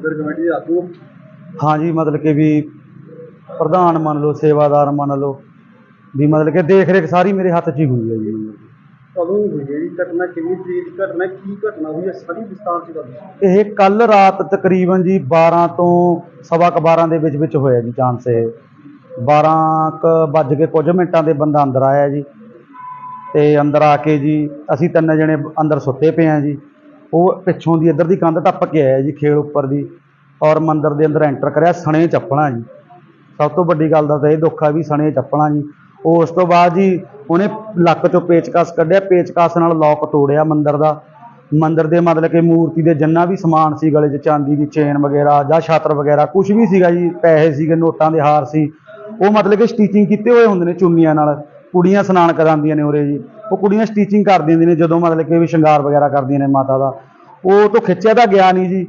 ਮੰਦਿਰ ਕਮੇਟੀ ਦੇ ਆਗੂ ਹਾਂ? ਜੀ ਮਤਲਬ ਕਿ ਵੀ ਪ੍ਰਧਾਨ ਮੰਨ ਲਓ ਸੇਵਾਦਾਰ ਮੰਨ ਲਓ ਵੀ ਮਤਲਬ ਕਿ ਦੇਖ ਰੇਖ ਸਾਰੀ ਮੇਰੇ ਹੱਥ 'ਚ ਹੀ ਹੋਈ ਹੈ ਜੀ। ਕਦੋਂ ਹੋਈ ਹੈ ਘਟਨਾ ਕਿੰਨੀ ਤਰੀਕ ਦੀ ਘਟਨਾ? ਕੀ ਘਟਨਾ ਹੋਈ ਹੈ? ਸਾਰੀ ਵਿਸਤਾਰ ਚ ਦੱਸੋ। ਇਹ ਕੱਲ ਰਾਤ ਤਕਰੀਬਨ ਜੀ 12 ਤੋਂ ਸਵਾ ਕੁ 12 ਦੇ ਵਿੱਚ ਵਿੱਚ ਹੋਇਆ ਜੀ ਚਾਂਸ ਇਹ। 12 ਕ ਵੱਜ ਕੇ ਕੁਝ ਮਿੰਟਾਂ ਦੇ ਬੰਦਾ ਅੰਦਰ ਆਇਆ ਜੀ। ਤੇ ਅੰਦਰ ਆ ਕੇ ਜੀ ਅਸੀਂ ਤਿੰਨ ਜਣੇ ਅੰਦਰ ਸੁੱਤੇ ਪਏ ਆ ਜੀ। ਉਹ ਪਿੱਛੋਂ ਦੀ ਇੱਧਰ ਦੀ ਕੰਧ ਟੱਪ ਕੇ ਆਇਆ ਜੀ ਖੇਲ ਉੱਪਰ ਦੀ ਔਰ ਮੰਦਿਰ ਦੇ ਅੰਦਰ ਐਂਟਰ ਕਰਿਆ ਸਣੇ ਚੱਪਣਾ ਜੀ। ਸਭ ਤੋਂ ਵੱਡੀ ਗੱਲ ਦਾ ਤਾਂ ਇਹ ਦੁੱਖ ਆ ਵੀ ਸਣੇ ਚੱਪਣਾ ਜੀ। ਉਸ ਤੋਂ ਬਾਅਦ ਜੀ ਉਹਨੇ ਲੱਕ ਚੋਂ ਪੇਚਕਸ ਕੱਢਿਆ, ਪੇਚਕਸ ਨਾਲ ਲੋਕ ਤੋੜਿਆ ਮੰਦਿਰ ਦਾ। ਮੰਦਿਰ ਦੇ ਮਤਲਬ ਕਿ ਮੂਰਤੀ ਦੇ ਜਿੰਨਾ ਵੀ ਸਮਾਨ ਸੀ ਗਲੇ 'ਚ, ਚਾਂਦੀ ਦੀ ਚੇਨ ਵਗੈਰਾ ਜਾਂ ਛਾਤਰ ਵਗੈਰਾ ਕੁਝ ਵੀ ਸੀਗਾ ਜੀ, ਪੈਸੇ ਸੀਗੇ, ਨੋਟਾਂ ਦੇ ਹਾਰ ਸੀ। ਉਹ ਮਤਲਬ ਕਿ ਸਟੀਚਿੰਗ ਕੀਤੇ ਹੋਏ ਹੁੰਦੇ ਨੇ ਚੁੰਨੀਆਂ ਨਾਲ। ਕੁੜੀਆਂ ਸਨਾਨ ਕਰਾਉਂਦੀਆਂ ਨੇ ਉਰੇ ਜੀ। ਉਹ ਕੁੜੀਆਂ ਸਟੀਚਿੰਗ ਕਰ ਦਿੰਦੀਆਂ ਨੇ ਜਦੋਂ ਮਤਲਬ ਕਿ ਵੀ ਸ਼ਿੰਗਾਰ ਵਗੈਰਾ ਕਰਦੀਆਂ ਨੇ ਮਾਤਾ ਦਾ। ਉਹ ਤੋਂ ਖਿੱਚਿਆ ਤਾਂ ਗਿਆ ਨਹੀਂ ਜੀ।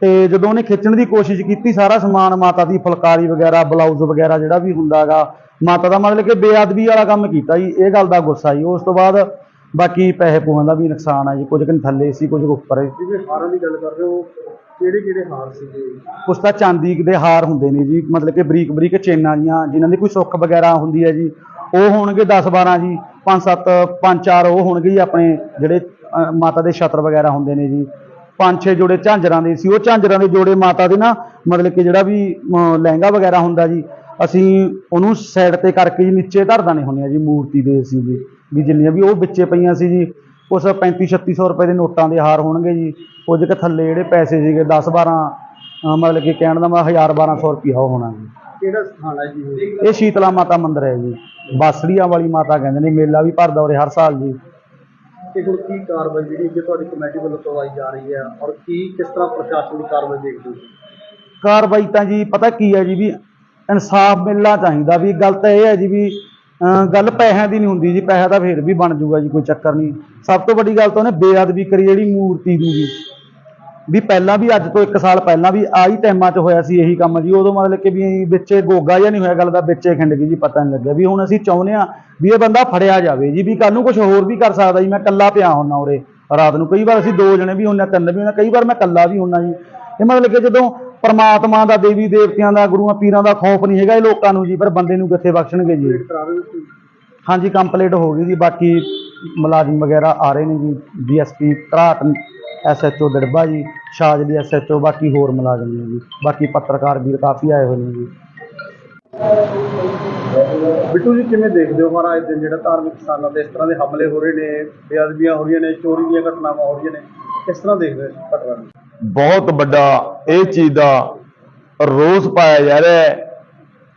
ਤੇ ਜਦੋਂ ਉਹਨੇ ਖਿੱਚਣ ਦੀ ਕੋਸ਼ਿਸ਼ ਕੀਤੀ ਸਾਰਾ ਸਮਾਨ ਮਾਤਾ ਦੀ ਫੁਲਕਾਰੀ ਵਗੈਰਾ ਬਲਾਊਜ਼ ਵਗੈਰਾ ਜਿਹੜਾ ਵੀ ਹੁੰਦਾਗਾ ਮਾਤਾ ਦਾ ਮਤਲਬ ਕਿ ਬੇਅਦਬੀ ਵਾਲਾ ਕੰਮ ਕੀਤਾ ਜੀ ਇਹ ਗੱਲ ਦਾ ਗੁੱਸਾ ਜੀ। ਉਸ ਤੋਂ ਬਾਅਦ ਬਾਕੀ ਪੈਸੇ ਪੂਆਂ ਦਾ ਵੀ ਨੁਕਸਾਨ ਆ ਜੀ। ਕੁਝ ਕੁ ਥੱਲੇ ਸੀ ਕੁਝ ਕੁ ਉੱਪਰ। ਹੈ ਜਿਵੇਂ ਹਾਰਾਂ ਦੀ ਗੱਲ ਕਰ ਰਹੇ ਹੋ? ਕਿਹੜੇ ਕਿਹੜੇ ਹਾਰ ਸੀਗੇ? ਕੁਛ ਤਾਂ ਚਾਂਦੀ ਦੇ ਹਾਰ ਹੁੰਦੇ ਨੇ ਜੀ। ਮਤਲਬ ਕਿ ਬਰੀਕ ਬਰੀਕ ਚੇਨਾਂ ਜੀਆਂ ਜਿਨ੍ਹਾਂ ਦੀ ਕੋਈ ਸੁੱਖ ਵਗੈਰਾ ਹੁੰਦੀ ਹੈ ਜੀ। ਉਹ ਹੋਣਗੇ 10 12 ਜੀ। 5 7 5 4 ਉਹ ਹੋਣਗੇ ਜੀ ਆਪਣੇ ਜਿਹੜੇ ਮਾਤਾ ਦੇ ਛਤਰ ਵਗੈਰਾ ਹੁੰਦੇ ਨੇ ਜੀ। ਪੰਜ ਛੇ ਜੋੜੇ ਝਾਂਜਰਾਂ ਦੇ ਸੀ ਉਹ ਝਾਂਜਰਾਂ ਦੇ ਜੋੜੇ ਮਾਤਾ ਦੇ ਨਾ ਮਤਲਬ ਕਿ ਜਿਹੜਾ ਵੀ ਲਹਿੰਗਾ ਵਗੈਰਾ ਹੁੰਦਾ ਜੀ ਅਸੀਂ ਉਹਨੂੰ ਸਾਈਡ ਤੇ ਕਰਕੇ ਜੀ ਨੀਚੇ ਧਰ ਦਾਣੇ ਹੁੰਦੇ ਆ ਜੀ ਮੂਰਤੀ ਦੇ ਸੀ ਜੀ ਵੀ ਜਿੰਨੀਆਂ ਵੀ ਉਹ ਵਿੱਚੇ ਪਈਆਂ ਸੀ ਜੀ ਉਸ 35 3600 ਰੁਪਏ ਦੇ ਨੋਟਾਂ ਦੇ ਹਾਰ ਹੋਣਗੇ ਜੀ। ਕੁਝ ਕੁ ਥੱਲੇ ਜਿਹੜੇ ਪੈਸੇ ਸੀਗੇ 10 12 ਅਹ ਮਤਲਬ ਕਿ ਕਹਿਣ ਦਾ ਮੈਂ 1000 1200 ਰੁਪਇਆ ਉਹ ਹੋਣਾ ਜੀ। ਕਿਹੜਾ ਸਥਾਨ ਹੈ ਜੀ? ਇਹ ਸ਼ੀਤਲਾ ਮਾਤਾ ਮੰਦਿਰ ਹੈ ਜੀ। ਬਾਸੜੀਆਂ ਵਾਲੀ ਮਾਤਾ ਕਹਿੰਦੇ ਨੇ ਮੇਲਾ ਵੀ ਭਰਦਾ ਉਰੇ ਹਰ ਸਾਲ ਜੀ। ਤੇ ਹੁਣ ਕੀ ਕਾਰਵਾਈ ਜਿਹੜੀ ਕਿ ਤੁਹਾਡੀ ਕਮੇਟੀ ਵੱਲੋਂ ਕਰਵਾਈ ਜਾ ਰਹੀ ਹੈ ਔਰ ਕੀ ਕਿਸ ਤਰ੍ਹਾਂ ਪ੍ਰਸ਼ਾਸਨ ਦੀ ਕਾਰਵਾਈ ਦੇਖਦੇ ਹੋ? ਕਾਰਵਾਈ ਤਾਂ ਜੀ ਪਤਾ ਕੀ ਹੈ ਜੀ ਵੀ ਇਨਸਾਫ ਮਿਲਣਾ ਚਾਹੀਦਾ ਵੀ ਗੱਲ ਤਾਂ ਇਹ ਹੈ ਜੀ ਵੀ ਗੱਲ ਪੈਸਿਆਂ ਦੀ ਨਹੀਂ ਹੁੰਦੀ ਜੀ ਪੈਸਾ ਤਾਂ ਫੇਰ ਵੀ ਬਣ ਜਾਊਗਾ ਜੀ ਕੋਈ ਚੱਕਰ ਨਹੀਂ। ਸਭ ਤੋਂ ਵੱਡੀ ਗੱਲ ਤਾਂ ਉਹਨੇ ਬੇਅਦਬੀ ਕਰੀ ਜਿਹੜੀ ਮੂਰਤੀ ਦੀ ਜੀ। ਵੀ ਪਹਿਲਾਂ ਵੀ ਅੱਜ ਤੋਂ 1 ਸਾਲ ਪਹਿਲਾਂ ਵੀ ਆਹੀ ਟਾਈਮਾਂ 'ਚ ਹੋਇਆ ਸੀ ਇਹੀ ਕੰਮ ਜੀ। ਉਦੋਂ ਮਤਲਬ ਕਿ ਵੀ ਵਿੱਚੇ ਗੋਗਾ ਜਾਂ ਨਹੀਂ ਹੋਇਆ ਗੱਲ ਦਾ ਵਿੱਚੇ ਖਿੰਡ ਗਈ ਜੀ ਪਤਾ ਨਹੀਂ ਲੱਗਿਆ। ਵੀ ਹੁਣ ਅਸੀਂ ਚਾਹੁੰਦੇ ਆ ਵੀ ਇਹ ਬੰਦਾ ਫੜਿਆ ਜਾਵੇ ਜੀ ਵੀ ਕੱਲ ਨੂੰ ਕੁਝ ਹੋਰ ਵੀ ਕਰ ਸਕਦਾ ਜੀ। ਮੈਂ ਇਕੱਲਾ ਪਿਆ ਹੁੰਨਾ ਉਰੇ ਰਾਤ ਨੂੰ। ਕਈ ਵਾਰ ਅਸੀਂ ਦੋ ਜਣੇ ਵੀ ਹੁੰਨੇ ਤਿੰਨ ਵੀ ਹੁੰਨੇ ਕਈ ਵਾਰ ਮੈਂ ਇਕੱਲਾ ਵੀ ਹੁੰਨਾ ਜੀ। ਇਹ ਮਤਲਬ ਕਿ ਜਦੋਂ ਪਰਮਾਤਮਾ ਦਾ ਦੇਵੀ ਦੇਵਤਿਆਂ ਦਾ ਗੁਰੂਆਂ ਪੀਰਾਂ ਦਾ ਖੌਫ ਨਹੀਂ ਹੈਗਾ ਇਹ ਲੋਕਾਂ ਨੂੰ ਜੀ ਪਰ ਬੰਦੇ ਨੂੰ ਕਿੱਥੇ ਬਖਸ਼ਣਗੇ ਜੀ? ਹਾਂਜੀ ਕੰਪਲੀਟ ਹੋ ਗਈ ਜੀ। ਬਾਕੀ ਮੁਲਾਜ਼ਮ ਵਗੈਰਾ ਆ ਰਹੇ ਨੇ ਜੀ। ਡੀਐਸਪੀ ਘਰਾਟ ਐਸਐਚਓ ਦੜਬਾ ਜੀ। ਸ਼ਾਜਲੀ ਐਸਐਚਓ ਬਾਕੀ ਹੋਰ ਮੁਲਾਜ਼ਮ ਨੇ ਜੀ। ਬਾਕੀ ਪੱਤਰਕਾਰ ਵੀਰ ਕਾਫੀ ਆਏ ਹੋਏ ਨੇ ਜੀ। ਬਿੱਟੂ ਜੀ ਕਿਵੇਂ ਦੇਖਦੇ ਹੋ ਮਹਾਰਾਜ ਦਿਨ ਜਿਹੜਾ ਧਾਰਮਿਕ ਸਥਾਨਾਂ ਤੇ ਇਸ ਤਰ੍ਹਾਂ ਦੇ ਹਮਲੇ ਹੋ ਰਹੇ ਨੇ ਬੇਅਦਬੀਆਂ ਹੋ ਰਹੀਆਂ ਨੇ ਚੋਰੀ ਦੀਆਂ ਘਟਨਾਵਾਂ ਹੋ ਰਹੀਆਂ ਨੇ ਕਿਸ ਤਰ੍ਹਾਂ ਦੇਖਦੇ ਹੋ ਇਸ ਘਟਨਾ ਨੂੰ? ਬਹੁਤ ਵੱਡਾ ਇਹ ਚੀਜ਼ ਦਾ ਰੋਸ ਪਾਇਆ ਜਾ ਰਿਹਾ ਹੈ।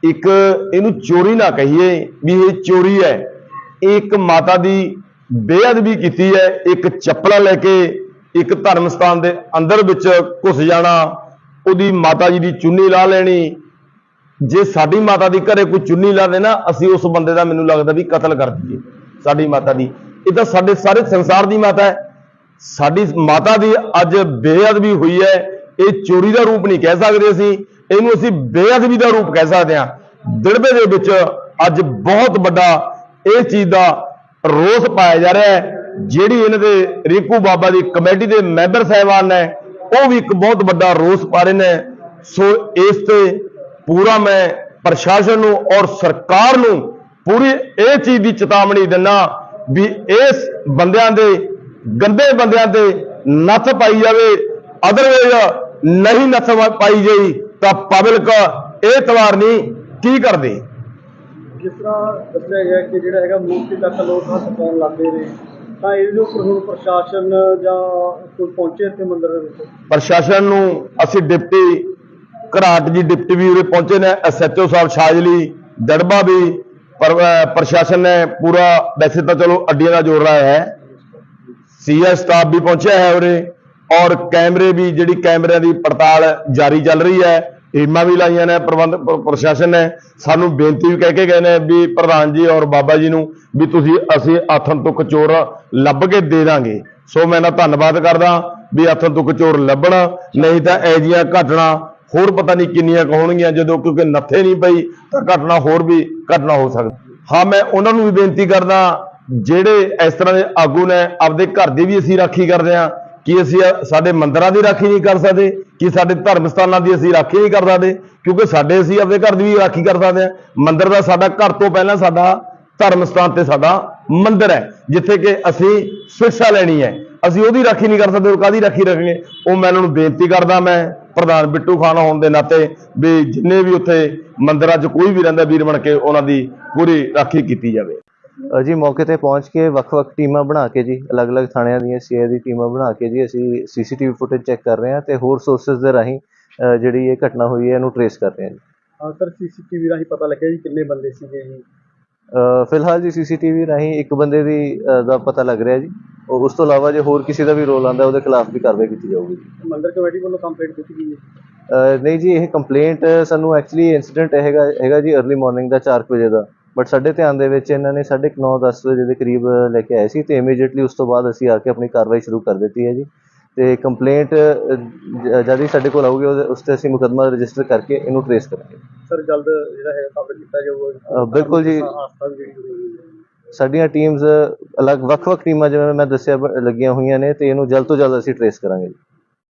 ਇੱਕ ਇਹਨੂੰ ਚੋਰੀ ਨਾ ਕਹੀਏ ਵੀ ਇਹ ਚੋਰੀ ਹੈ। ਇਹ ਇੱਕ ਮਾਤਾ ਦੀ ਬੇਅਦਬੀ ਕੀਤੀ ਹੈ ਇੱਕ ਚੱਪਲਾਂ ਲੈ ਕੇ ਇੱਕ ਧਰਮ ਸਥਾਨ ਦੇ ਅੰਦਰ ਵਿੱਚ ਘੁਸ ਜਾਣਾ, ਉਹਦੀ ਮਾਤਾ ਜੀ ਦੀ ਚੁੰਨੀ ਲਾ ਲੈਣੀ। ਜੇ ਸਾਡੀ ਮਾਤਾ ਦੀ ਘਰੇ ਕੋਈ ਚੁੰਨੀ ਲਾ ਦੇ ਨਾ ਅਸੀਂ ਉਸ ਬੰਦੇ ਦਾ ਮੈਨੂੰ ਲੱਗਦਾ ਵੀ ਕਤਲ ਕਰ ਦਈਏ, ਸਾਡੀ ਮਾਤਾ ਦੀ। ਇਹ ਤਾਂ ਸਾਡੇ ਸਾਰੇ ਸੰਸਾਰ ਦੀ ਮਾਤਾ ਹੈ। ਸਾਡੀ ਮਾਤਾ ਦੀ ਅੱਜ ਬੇਅਦਬੀ ਹੋਈ ਹੈ। ਇਹ ਚੋਰੀ ਦਾ ਰੂਪ ਨਹੀਂ ਕਹਿ ਸਕਦੇ ਅਸੀਂ। ਇਹਨੂੰ ਅਸੀਂ ਬੇਅਦਬੀ ਦਾ ਰੂਪ ਕਹਿ ਸਕਦੇ ਹਾਂ। ਦਿੜਬੇ ਦੇ ਵਿੱਚ ਅੱਜ ਬਹੁਤ ਵੱਡਾ ਇਹ ਚੀਜ਼ ਦਾ ਰੋਸ ਪਾਇਆ ਜਾ ਰਿਹਾ ਹੈ। ਜਿਹੜੀ ਇਹਨਾਂ ਦੇ ਰੀਕੂ ਬਾਬਾ ਦੀ ਕਮੇਟੀ ਦੇ ਮੈਂਬਰ ਸਾਹਿਬਾਨ ਨੇ, ਉਹ ਵੀ ਇੱਕ ਬਹੁਤ ਵੱਡਾ ਰੋਸ ਪਾ ਰਹੇ ਨੇ। ਸੋ ਇਸ ਤੇ ਪੂਰਾ ਮੈਂ ਪ੍ਰਸ਼ਾਸਨ ਨੂੰ ਔਰ ਸਰਕਾਰ ਨੂੰ ਪੂਰੀ ਇਹ ਚੀਜ਼ ਦੀ ਚੇਤਾਵਨੀ ਦਿੰਦਾ ਵੀ ਇਸ ਬੰਦਿਆਂ ਦੇ, ਗੰਦੇ ਬੰਦਿਆਂ ਤੇ ਨੱਥ ਪਾਈ ਜਾਵੇ। ਅਦਰਵਾਈਜ਼ ਨਹੀਂ ਨੱਥ ਪਾਈ ਗਈ ਤਾਂ ਪਬਲਿਕ ਇਹ ਤਵਾਰ ਨਹੀਂ ਕੀ ਕਰਦੇ। ਜਿਸ ਤਰ੍ਹਾਂ ਦੱਸਿਆ ਗਿਆ ਕਿ ਜਿਹੜਾ ਹੈਗਾ ਮੂਰਤੀ ਤੱਕ ਲੋਕ ਹੱਥ ਪਾਉਣ ਲੱਗੇ ਨੇ। ਤਾਂ ਇਹਦੇ ਉੱਪਰ ਹੁਣ ਪ੍ਰਸ਼ਾਸਨ ਜਾਂ ਕੋਈ ਪਹੁੰਚੇ ਇੱਥੇ ਮੰਦਿਰ ਦੇ ਵਿੱਚ? ਪ੍ਰਸ਼ਾਸਨ ਨੂੰ ਅਸੀਂ ਡਿਪਟੀ, ਘਰਾਟ ਜੀ ਡਿਪਟੀ ਵੀ ਉਰੇ ਪਹੁੰਚੇ ਨੇ ਐਸਐਚਓ ਸਾਹਿਬ ਸ਼ਾਜਲੀ, ਦੜਬਾ ਵੀ ਪ੍ਰਸ਼ਾਸਨ ਨੇ ਪੂਰਾ, ਵੈਸੇ ਤਾਂ ਚਲੋ ਅੱਡੀਆਂ ਦਾ ਜੋੜ ਰਿਹਾ ਹੈ। ਸੀਐਸ ਸਟਾਫ ਵੀ ਪਹੁੰਚਿਆ ਹੈ ਉਰੇ, ਔਰ ਕੈਮਰੇ ਵੀ, ਜਿਹੜੀ ਕੈਮਰਿਆਂ ਦੀ ਪੜਤਾਲ ਜਾਰੀ ਚੱਲ ਰਹੀ ਹੈ ਟੀਮਾਂ ਵੀ ਲਾਈਆਂ ਨੇ, ਪ੍ਰਬੰਧ ਪ੍ਰਸ਼ਾਸਨ ਨੇ। ਸਾਨੂੰ ਬੇਨਤੀ ਵੀ ਕਹਿ ਕੇ ਗਏ ਨੇ ਵੀ ਪ੍ਰਧਾਨ ਜੀ ਔਰ ਬਾਬਾ ਜੀ ਨੂੰ ਵੀ ਤੁਸੀਂ ਅਸੀਂ ਆਥਣ ਤੋਂ ਕਚੋਰ ਲੱਭ ਕੇ ਦੇ ਦਾਂਗੇ। ਸੋ ਮੈਂ ਨਾ ਧੰਨਵਾਦ ਕਰਦਾ ਵੀ ਆਥਣ ਤੋਂ ਕਚੋਰ ਲੱਭਣ, ਨਹੀਂ ਤਾਂ ਇਹ ਜੀਆਂ ਘਟਨਾ ਹੋਰ ਪਤਾ ਨਹੀਂ ਕਿੰਨੀਆਂ ਕੁ ਹੋਣਗੀਆਂ, ਜਦੋਂ ਕਿਉਂਕਿ ਨੱਥੇ ਨਹੀਂ ਪਈ, ਤਾਂ ਘਟਨਾ ਹੋਰ ਵੀ ਘਟਨਾ ਹੋ ਸਕਦੀ। ਹਾਂ, ਮੈਂ ਉਹਨਾਂ ਨੂੰ ਵੀ ਬੇਨਤੀ ਕਰਦਾ, ਜਿਹੜੇ ਇਸ ਤਰ੍ਹਾਂ ਦੇ ਆਗੂ ਨੇ, ਆਪਦੇ ਘਰ ਦੀ ਵੀ ਅਸੀਂ ਰਾਖੀ ਕਰਦੇ ਹਾਂ। ਕੀ ਅਸੀਂ ਸਾਡੇ ਮੰਦਰਾਂ ਦੀ ਰਾਖੀ ਨਹੀਂ ਕਰ ਸਕਦੇ? ਕੀ ਸਾਡੇ ਧਰਮ ਸਥਾਨਾਂ ਦੀ ਅਸੀਂ ਰਾਖੀ ਨਹੀਂ ਕਰ ਸਕਦੇ? ਕਿਉਂਕਿ ਸਾਡੇ ਅਸੀਂ ਆਪਣੇ ਘਰ ਦੀ ਵੀ ਰਾਖੀ ਕਰ ਸਕਦੇ ਹਾਂ। ਮੰਦਰ ਦਾ ਸਾਡਾ ਘਰ ਤੋਂ ਪਹਿਲਾਂ ਸਾਡਾ ਧਰਮ ਸਥਾਨ ਤੇ ਸਾਡਾ ਮੰਦਰ ਹੈ, ਜਿੱਥੇ ਕਿ ਅਸੀਂ ਸਿੱਖਿਆ ਲੈਣੀ ਹੈ। ਅਸੀਂ ਉਹਦੀ ਰਾਖੀ ਨਹੀਂ ਕਰ ਸਕਦੇ, ਉਹ ਕਾਦੀ ਰਾਖੀ ਰੱਖਣੀ ਉਹ ਮੈਂ ਉਹਨਾਂ ਨੂੰ ਬੇਨਤੀ ਕਰਦਾ ਮੈਂ, ਪ੍ਰਧਾਨ ਬਿੱਟੂ ਖਾਨ ਹੋਣ ਦੇ ਨਾਤੇ, ਵੀ ਜਿੰਨੇ ਵੀ ਉੱਥੇ ਮੰਦਰਾਂ 'ਚ ਕੋਈ ਵੀ ਰਹਿੰਦਾ ਵੀਰ ਬਣ ਕੇ, ਉਹਨਾਂ ਦੀ ਪੂਰੀ ਰਾਖੀ ਕੀਤੀ ਜਾਵੇ। ਜੀ ਮੌਕੇ ਤੇ ਪਹੁੰਚ ਕੇ ਵੱਖ-ਵੱਖ ਟੀਮਾਂ ਬਣਾ ਕੇ ਜੀ ਅਲੱਗ-ਅਲੱਗ ਥਾਣਿਆਂ ਦੀਆਂ ਸੀਏ ਦੀ ਟੀਮਾਂ ਬਣਾ ਕੇ ਜੀ ਅਸੀਂ ਸੀਸੀਟੀਵੀ ਫੁਟੇਜ ਚੈੱਕ ਕਰ ਰਹੇ ਹਾਂ ਤੇ ਹੋਰ ਸੋਰਸਸ ਦੇ ਰਾਹੀਂ ਅ, ਜਿਹੜੀ ਇਹ ਘਟਨਾ ਹੋਈ ਹੈ ਇਹਨੂੰ ਟਰੇਸ ਕਰ ਰਹੇ ਹਾਂ ਜੀ। ਹਾਂ ਸਰ ਸੀਸੀਟੀਵੀ ਰਾਹੀਂ ਪਤਾ ਲੱਗਿਆ ਜੀ ਕਿੰਨੇ ਬੰਦੇ ਸੀਗੇ ਜੀ ਅ, ਫਿਲਹਾਲ ਜੀ ਸੀਸੀਟੀਵੀ ਰਾਹੀਂ ਇੱਕ ਬੰਦੇ ਦੀ ਅ, ਦਾ ਪਤਾ ਲੱਗ ਰਿਹਾ ਜੀ। ਔਰ ਉਸ ਤੋਂ ਇਲਾਵਾ ਜੇ ਹੋਰ ਕਿਸੇ ਦਾ ਵੀ ਰੋਲ ਆਂਦਾ ਉਹਦੇ ਖਿਲਾਫ ਵੀ ਕਾਰਵਾਈ ਕੀਤੀ ਜਾਊਗੀ ਜੀ। ਮੰਦਿਰ ਕਮੇਟੀ ਵੱਲੋਂ ਕੰਪਲੇਂਟ ਦਿੱਤੀ ਗਈ ਹੈ? ਅ, ਨਹੀਂ ਜੀ ਇਹ ਕੰਪਲੇਂਟ ਸਾਨੂੰ ਐਕਚੁਅਲੀ ਇਨਸੀਡੈਂਟ ਹੈਗਾ ਹੈਗਾ ਜੀ अर्ਲੀ ਮਾਰਨਿੰਗ ਦਾ 4 ਵਜੇ ਦਾ। ਬਟ ਸਾਡੇ ਧਿਆਨ ਦੇ ਵਿੱਚ ਇਹਨਾਂ ਨੇ 9:30 10 ਵਜੇ ਦੇ ਕਰੀਬ ਲੈ ਕੇ ਆਏ ਸੀ ਤੇ ਇਮੀਡੀਏਟਲੀ ਉਸ ਤੋਂ ਬਾਅਦ ਅਸੀਂ ਆ ਕੇ ਆਪਣੀ ਕਾਰਵਾਈ ਸ਼ੁਰੂ ਕਰ ਦਿੱਤੀ ਹੈ ਜੀ। ਤੇ ਕੰਪਲੇਂਟ ਜਦ ਹੀ ਸਾਡੇ ਕੋਲ ਆਊਗੀ ਉਸ ਤੇ ਅਸੀਂ ਮੁਕੱਦਮਾ ਰਜਿਸਟਰ ਕਰਕੇ ਇਹਨੂੰ ਟਰੇਸ ਕਰਾਂਗੇ। ਸਰ ਜਲਦ ਜਿਹੜਾ ਹੈ ਕਾਬੂ ਕੀਤਾ ਜਾਊਗਾ। ਬਿਲਕੁਲ ਜੀ। ਸਾਡੀਆਂ ਟੀਮਸ ਅਲੱਗ ਵੱਖ-ਵੱਖ ਟੀਮਾਂ ਜਿਵੇਂ ਮੈਂ ਦੱਸਿਆ ਲੱਗੀਆਂ ਹੋਈਆਂ ਨੇ ਤੇ ਇਹਨੂੰ ਜਲਦ ਤੋਂ ਜਲਦ ਅਸੀਂ ਟਰੇਸ ਕਰਾਂਗੇ ਜੀ।